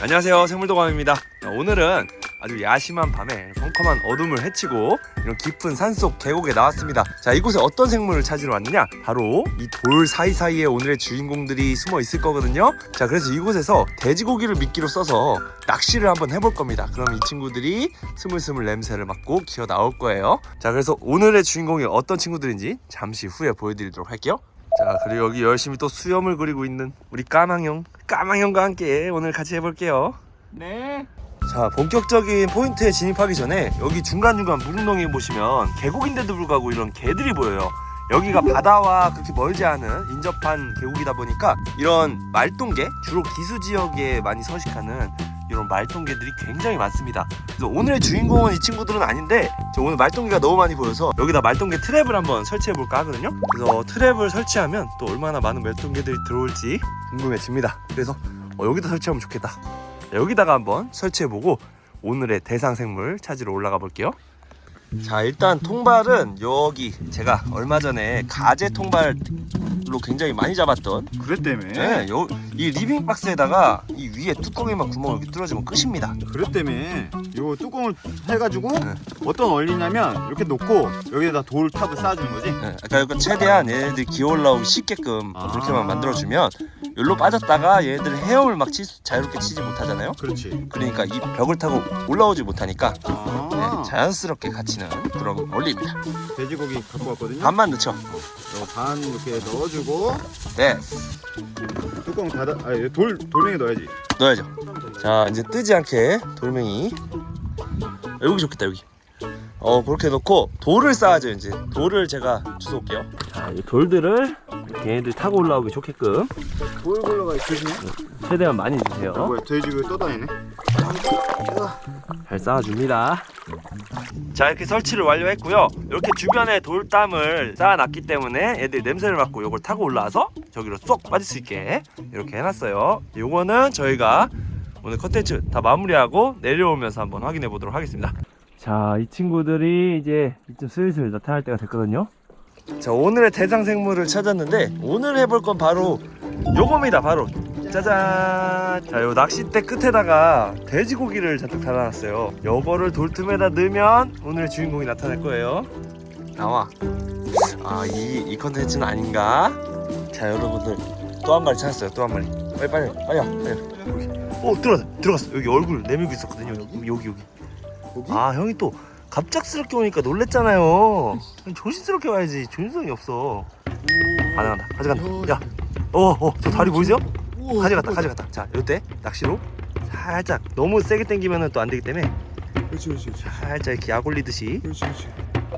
안녕하세요. 생물도감입니다. 오늘은 아주 야심한 밤에 컴컴한 어둠을 헤치고 이런 깊은 산속 계곡에 나왔습니다. 자 이곳에 어떤 생물을 찾으러 왔느냐? 바로 이 돌 사이사이에 오늘의 주인공들이 숨어 있을 거거든요. 자 그래서 이곳에서 돼지고기를 미끼로 써서 낚시를 한번 해볼 겁니다. 그럼 이 친구들이 스물스물 냄새를 맡고 기어 나올 거예요. 자 그래서 오늘의 주인공이 어떤 친구들인지 잠시 후에 보여드리도록 할게요. 자 그리고 여기 열심히 또 수염을 그리고 있는 우리 까망형 까망형과 함께 오늘 같이 해볼게요. 네. 자 본격적인 포인트에 진입하기 전에 여기 중간중간 무릉동에 보시면 계곡인데도 불구하고 이런 개들이 보여요. 여기가 바다와 그렇게 멀지 않은 인접한 계곡이다 보니까 이런 말똥개 주로 기수 지역에 많이 서식하는 이런 말똥개들이 굉장히 많습니다. 그래서 오늘의 주인공은 이 친구들은 아닌데 저 오늘 말똥개가 너무 많이 보여서 여기다 말똥개 트랩을 한번 설치해 볼까 하거든요. 그래서 트랩을 설치하면 또 얼마나 많은 말똥개들이 들어올지 궁금해집니다. 그래서 어, 여기다 설치하면 좋겠다 자, 여기다가 한번 설치해보고 오늘의 대상 생물 찾으러 올라가 볼게요. 자 일단 통발은 여기 제가 얼마 전에 가재 통발 로 굉장히 많이 잡았던 그랬다며. 네, 요, 이 리빙 박스에다가 이 위에 뚜껑에만 구멍을 이렇게 뚫어주면 끝입니다. 그랬다며. 요 뚜껑을 해가지고 네. 어떤 원리냐면 이렇게 놓고 여기에다 돌 탑을 쌓아주는 거지. 네, 그러니까 최대한 얘네들 기어 올라오기 쉽게끔 아. 그렇게만 만들어주면 여기로 빠졌다가 얘네들 헤엄을 막 치, 자유롭게 치지 못하잖아요. 그렇지. 그러니까 이 벽을 타고 올라오지 못하니까 아. 네, 자연스럽게 갇히는 그런 원리입니다. 돼지고기 갖고 왔거든요. 반만 넣죠. 어, 반 이렇게 넣어주고 네, 뚜껑 닫아. 아, 돌 돌멩이 넣어야지. 넣어야죠. 자 이제 뜨지 않게 돌멩이 여기 좋겠다 여기 어 그렇게 놓고 돌을 쌓아줘 이제 돌을 제가 주워 올게요 자 이 돌들을 얘네들 타고 올라오기 좋게끔. 돌 굴러가 조심해. 최대한 많이 주세요. 어, 뭐야 돼지고기 떠다니네. 잘 쌓아줍니다. 자 이렇게 설치를 완료했고요. 이렇게 주변에 돌담을 쌓아놨기 때문에 애들이 냄새를 맡고 이걸 타고 올라와서 저기로 쏙 빠질 수 있게 이렇게 해놨어요. 요거는 저희가 오늘 컨텐츠 다 마무리하고 내려오면서 한번 확인해 보도록 하겠습니다. 자 이 친구들이 이제 이쯤 슬슬 나타날 때가 됐거든요 자 오늘의 대상 생물을 찾았는데 오늘 해볼 건 바로 요겁니다 바로. 짜잔! 자 요 낚싯대 끝에다가 돼지고기를 잔뜩 달아놨어요. 요거를 돌틈에다 넣으면 오늘 주인공이 나타날 거예요. 나와. 아이 이 컨텐츠는 아닌가? 자 여러분들 또 한 마리 찾았어요 또 한 마리. 빨리 빨리 빨리 와, 빨리 오 들어갔어 들어갔어. 여기 얼굴 내밀고 있었거든요. 여기 여기. 여기? 아 형이 또 갑작스럽게 오니까 놀랬잖아요 조심스럽게 와야지 조심성이 없어 가져간다 가져간다 야 어, 어, 저 다리 보이세요? 가져갔다, 가져갔다. 자, 이때 낚시로 살짝 너무 세게 당기면 또 안 되기 때문에 그렇지 그렇지 그렇지. 살짝 이렇게 약 올리듯이. 그렇지 그렇지.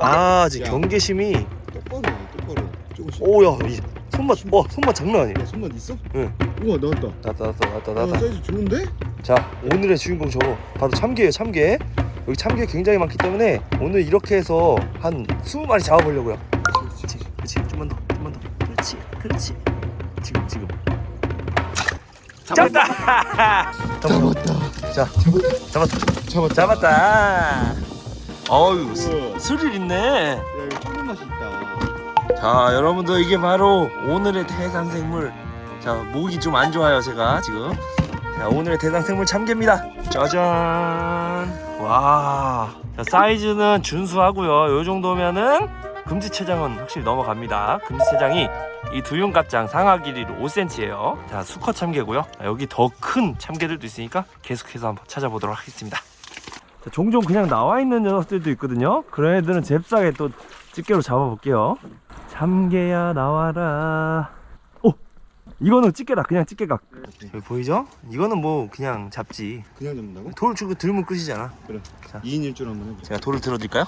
아, 지금 야. 경계심이 똑바로 똑바로 조금씩. 오야, 이 손맛, 와, 손맛 장난 아니에요. 야, 손맛 있어? 응. 우와 나왔다. 나왔다, 나왔다, 나왔다, 아, 나왔다. 사이즈 좋은데? 자, 오늘의 주인공 저거 바로 참개예요, 참개. 여기 참개 굉장히 많기 때문에 오늘 이렇게 해서 한 20마리 잡아보려고요. 그렇지, 그렇지, 좀만 더, 좀만 더. 그렇지, 그렇지. 지금, 지금. 잡았다. 잡았다. 자, 잡았다. 잡았다. 잡았다. 잡았다. 어유. 스릴 있네. 야 이거 청국 맛이 있다. 자, 여러분들 이게 바로 오늘의 대상 생물. 자, 목이 좀 안 좋아요, 제가 지금. 자, 오늘의 대상 생물 참개입니다. 짜잔. 와. 자, 사이즈는 준수하고요. 요 정도면은 금지체장은 확실히 넘어갑니다. 금지체장이 이 두윤갑장 상하 길이로 5cm예요. 자, 수컷 참개고요. 자, 여기 더 큰 참개들도 있으니까 계속해서 한번 찾아보도록 하겠습니다. 자, 종종 그냥 나와 있는 녀석들도 있거든요. 그런 애들은 잽싸게 또 집게로 잡아볼게요. 참개야 나와라. 오, 이거는 집게다. 그냥 집게각. 여기 보이죠? 이거는 뭐 그냥 잡지. 그냥 잡는다고? 돌 주고 들면 끝이잖아. 2인 1조로 한번 해보자. 제가 돌을 들어드릴까요?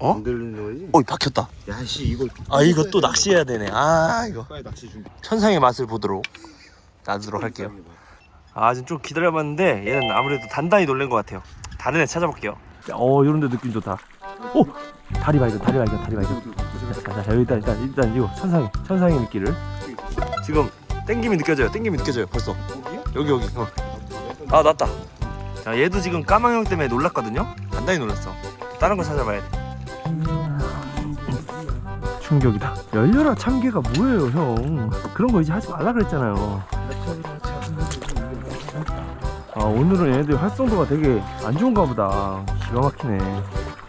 어? 안 들리는 거지? 어이 박혔다. 야씨 이거. 아 이거 또 낚시해야 되네. 아 이거 빨리 낚시 준. 천상의 맛을 보도록 놔두도록 할게요. 아 지금 좀 기다려봤는데 얘는 아무래도 단단히 놀란 것 같아요. 다른 애 찾아볼게요. 어 이런 데 느낌 좋다. 오 다리 발견, 다리 발견, 다리 발견. 자, 자, 여기 일단 일단 일단 이거 천상의 천상의 미끼를 지금 땡김이 느껴져요. 땡김이 느껴져요. 벌써 여기 여기. 어. 아 났다. 자 얘도 지금 까망형 때문에 놀랐거든요. 단단히 놀랐어. 다른 거 찾아봐야 돼. 충격이다. 열려라 참개가 뭐예요, 형? 그런 거 이제 하지 말라 그랬잖아요. 아 오늘은 얘네들 활성도가 되게 안 좋은가 보다. 기가 막히네.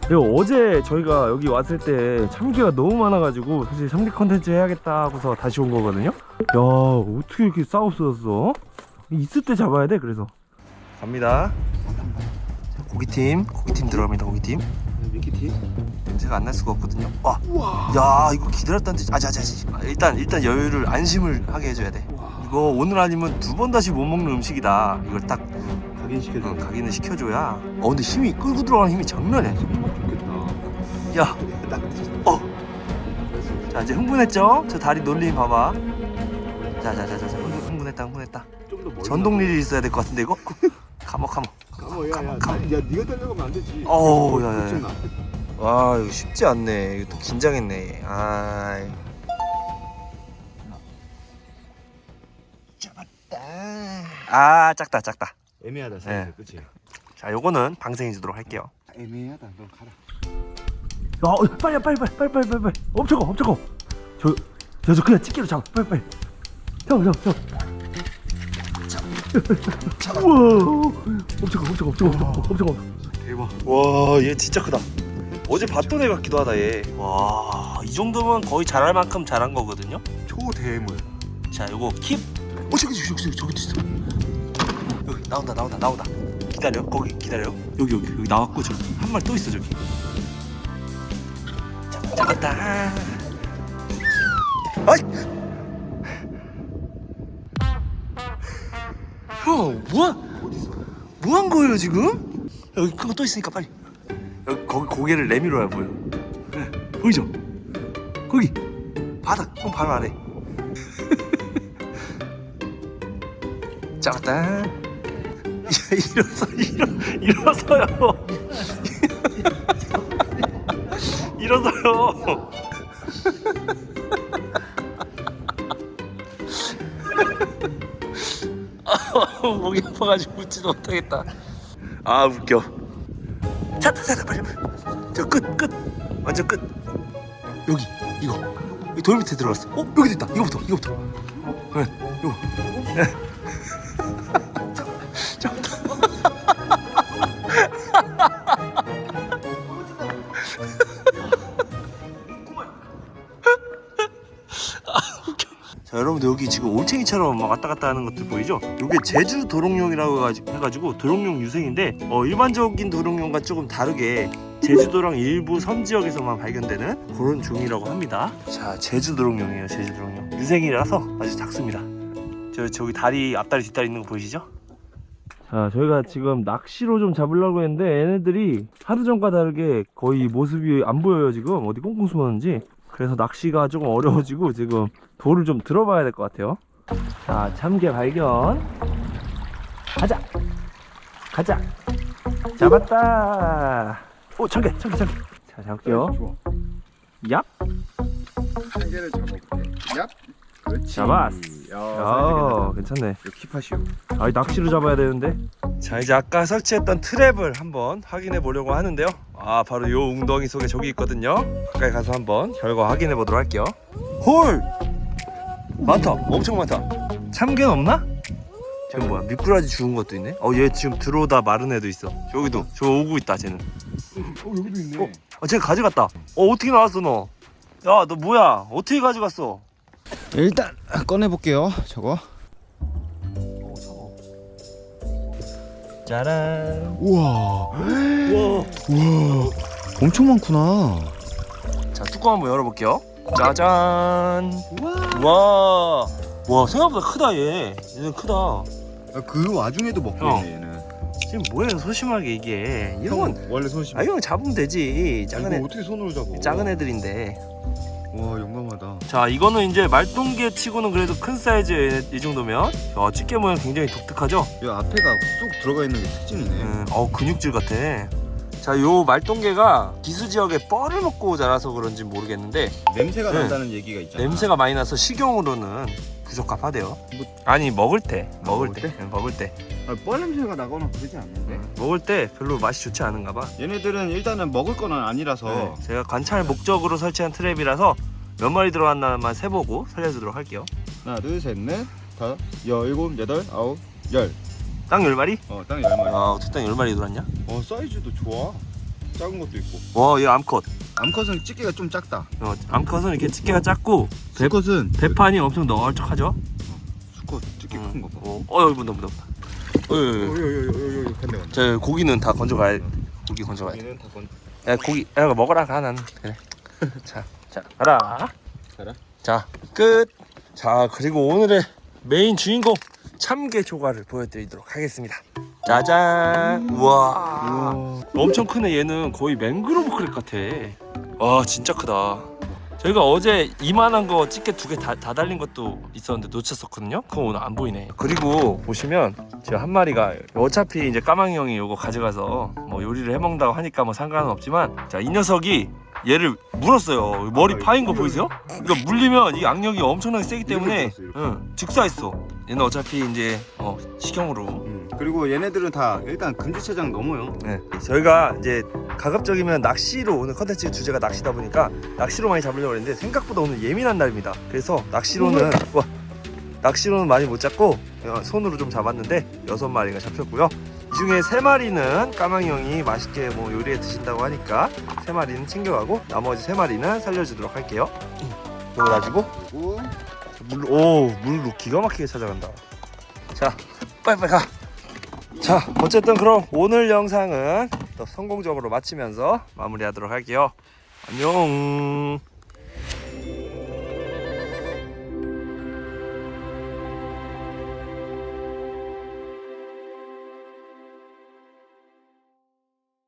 이거 어제 저희가 여기 왔을 때 참개가 너무 많아가지고 사실 참개 컨텐츠 해야겠다 하고서 다시 온 거거든요. 야 어떻게 이렇게 싹 없어졌어? 있을 때 잡아야 돼 그래서. 갑니다. 자, 고기팀, 고기팀 들어갑니다. 고기팀. 미키티? 냄새가 안 날 수가 없거든요. 와, 야 이거 기다렸다는 듯. 아자자자. 일단 일단 여유를 안심을 하게 해줘야 돼. 이거 오늘 아니면 두 번 다시 못 먹는 음식이다. 이걸 딱 각인시켜줘. 어, 각인을 시켜줘야. 어 근데 힘이 끌고 들어가는 힘이 장난이야. 좋겠다. 야, 딱 어. 자 이제 흥분했죠? 저 다리 놀림 봐봐. 자자자자 흥분했다 흥분했다. 좀더 멀리. 전동릴이 있어야 될 것 같은데 이거. 감옥 감옥. 가만 야야. 가만. 야 네가 던져가면 안 되지. 어우, 야, 야, 야. 와 이거 쉽지 않네. 이거 또 긴장했네. 아. 아 작다 작다. 애매하다 네. 사실. 그렇지. 자 요거는 방생해 주도록 할게요. 애매하다. 너 가라. 야 어, 빨리 빨리 빨리 빨리 빨리 빨리 빨리 엄청 가 엄청 가. 저저 그냥 집게로 잡아 빨리 빨리. 잡아 잡아 잡아. 우와 엄청 가 엄청 가 엄청 가 엄청 가. 대박. 와, 얘 진짜 크다. 어제 봤던 애 같기도 하다 얘. 와, 이 정도면 거의 잘할 만큼 잘한 거거든요. 초대물. 자, 요거 킵. 어 저기 저기 저기 저기 있어. 여기 나온다, 나온다, 나온다. 기다려, 거기 기다려. 여기 여기 여기 나왔고 저기 한 마리 또 있어 저기. 자, 잡았다. 아이. 형, 뭐야? 뭐 한 거예요 지금? 여기 큰거또 있으니까 빨리. 여기 거기 고개를 내밀어야 보여. 네, 보이죠? 거기 바닥, 형 바로 아래. 잡았다. 일어서 일어 일어서요. 일어서요. 목이 아파가지고 웃지도 못하겠다. 아 웃겨. 찾다 찾다 빨리. 저끝 끝. 완전 끝. 여기 이거 돌 밑에 들어갔어. 어 여기도 있다. 이거부터 이거부터. 네, 이거. 여러분들 여기 지금 올챙이처럼 막 왔다 갔다 하는 것들 보이죠? 이게 제주 도롱뇽이라고 해가지- 해가지고 도롱뇽 유생인데 어, 일반적인 도롱뇽과 조금 다르게 제주도랑 일부 섬 지역에서만 발견되는 그런 종이라고 합니다. 자 제주 도롱뇽이에요 제주 도롱뇽 유생이라서 아주 작습니다. 저 저기 다리 앞다리 뒷다리 있는 거 보이시죠? 자 저희가 지금 낚시로 좀 잡으려고 했는데 얘네들이 하루 전과 다르게 거의 모습이 안 보여요 지금 어디 꽁꽁 숨었는지 그래서 낚시가 조금 어려워지고 지금 돌을 좀 들어봐야 될 것 같아요 자 참개 발견 가자 가자 잡았다 오 참개 참개 참개 자 잡을게요 좋아. 얍한 개를 잡아볼게. 얍. 그렇지. 잡았어. 야, 야, 괜찮네. 킵하시오. 아, 낚시를 잡아야 되는데. 자, 이제 아까 설치했던 트랩을 한번 확인해 보려고 하는데요. 아, 바로 요 웅덩이 속에 저기 있거든요. 가까이 가서 한번 결과 확인해 보도록 할게요. 홀! 많다. 엄청 많다. 참견 없나? 쟤 뭐야? 미꾸라지 죽은 것도 있네. 어, 얘 지금 들어오다 마른 애도 있어. 저기도. 저 오고 있다, 쟤는. 어 여기도 있네. 어? 어, 쟤 가져갔다. 어, 어떻게 나왔어, 너? 야, 너 뭐야? 어떻게 가져갔어? 일단 꺼내 볼게요. 저거. 짜란. 우와. 우와. 우와. 엄청 많구나. 자 뚜껑 한번 열어볼게요 짜잔 와. 와 생각보다 크다 얘 얘는 크다 아, 그 와중에도 먹고 형. 있네 얘는. 지금 뭐예요 소심하게 이게 이런 건 형, 원래 손심. 아거 잡으면 되지 작은 애 어떻게 손으로 잡아? 작은 애들인데 와 용감하다. 자 이거는 이제 말똥개 치고는 그래도 큰 사이즈 이 정도면 야 집게 모양 굉장히 독특하죠 야 앞에가 쑥 들어가 있는 게 특징이네. 음, 어 근육질 같아 자 요 말똥개가 기수 지역에 뻘을 먹고 자라서 그런지 모르겠는데 냄새가 네. 난다는 얘기가 있잖아. 냄새가 많이 나서 식용으로는 그 부적합하대요. 아니 먹을 때, 먹을, 먹을 때, 응, 먹을 때, 아, 뻘 냄새가 나거나 그러지 않는데? 먹을 때 별로 맛이 좋지 않은가 봐. 얘네들은 일단은 먹을 거는 아니라서 네, 제가 관찰 목적으로 설치한 트랩이라서 몇 마리 들어왔나만 세보고 살려주도록 할게요. 하나 둘셋넷 다섯 여 일곱 여덟 아홉 열딱 10마리? 어, 딱 열 마리. 아, 어떻게 딱 10마리 들어왔냐? 어, 사이즈도 좋아. 작은 것도 있고. 와, 얘 암컷. 암컷은 찌개가 좀 작다. 어, 암컷은 이렇게 집게가 작고 배, 수컷은 배판이 엄청 널쩍하죠? 수컷 찌개 큰 거 봐. 어, 어, 여기 문다, 문다, 문다. 어. 요요요요요 간대. 저 고기는 다 건져가야 돼. 고기 건져가야 돼. 얘는 다 건. 야, 고기, 야, 이거 먹어라, 가, 난. 그래. 자, 자, 가라. 가라. 자, 끝. 자, 그리고 오늘의 메인 주인공 참개 조과를 보여드리도록 하겠습니다. 짜잔. 우와. 엄청 크네. 얘는 거의 맹그로브 크랩 같아. 와, 진짜 크다. 저희가 어제 이만한 거 집게 두개다다 달린 것도 있었는데 놓쳤었거든요. 그거 오늘 안 보이네. 그리고 보시면 지금 한 마리가 어차피 이제 까망이 형이 이거 가져가서 뭐 요리를 해 먹는다고 하니까 뭐 상관은 없지만 자 이 녀석이 얘를 물었어요. 머리 아, 파인 거 보이세요? 그러니까 물리면 이 악력이 엄청나게 세기 때문에. 응, 즉사했어. 얘는 어차피 이제 어, 식용으로 음. 그리고 얘네들은 다 일단 금지체장 넘어요. 네. 저희가 이제 가급적이면 낚시로 오늘 컨텐츠 주제가 낚시다 보니까 낚시로 많이 잡으려고 했는데 생각보다 오늘 예민한 날입니다. 그래서 낚시로는 와 낚시로는 많이 못 잡고 어, 손으로 좀 잡았는데 여섯 마리가 잡혔고요. 이 중에 세 마리는 까망이 형이 맛있게 뭐 요리해 드신다고 하니까 세 마리는 챙겨가고 나머지 세 마리는 살려주도록 할게요. 이거 놔주고 그리고 물, 오, 물로 기가 막히게 찾아간다. 자, 빨리빨리 가. 자, 어쨌든 그럼 오늘 영상은 또 성공적으로 마치면서 마무리하도록 할게요. 안녕.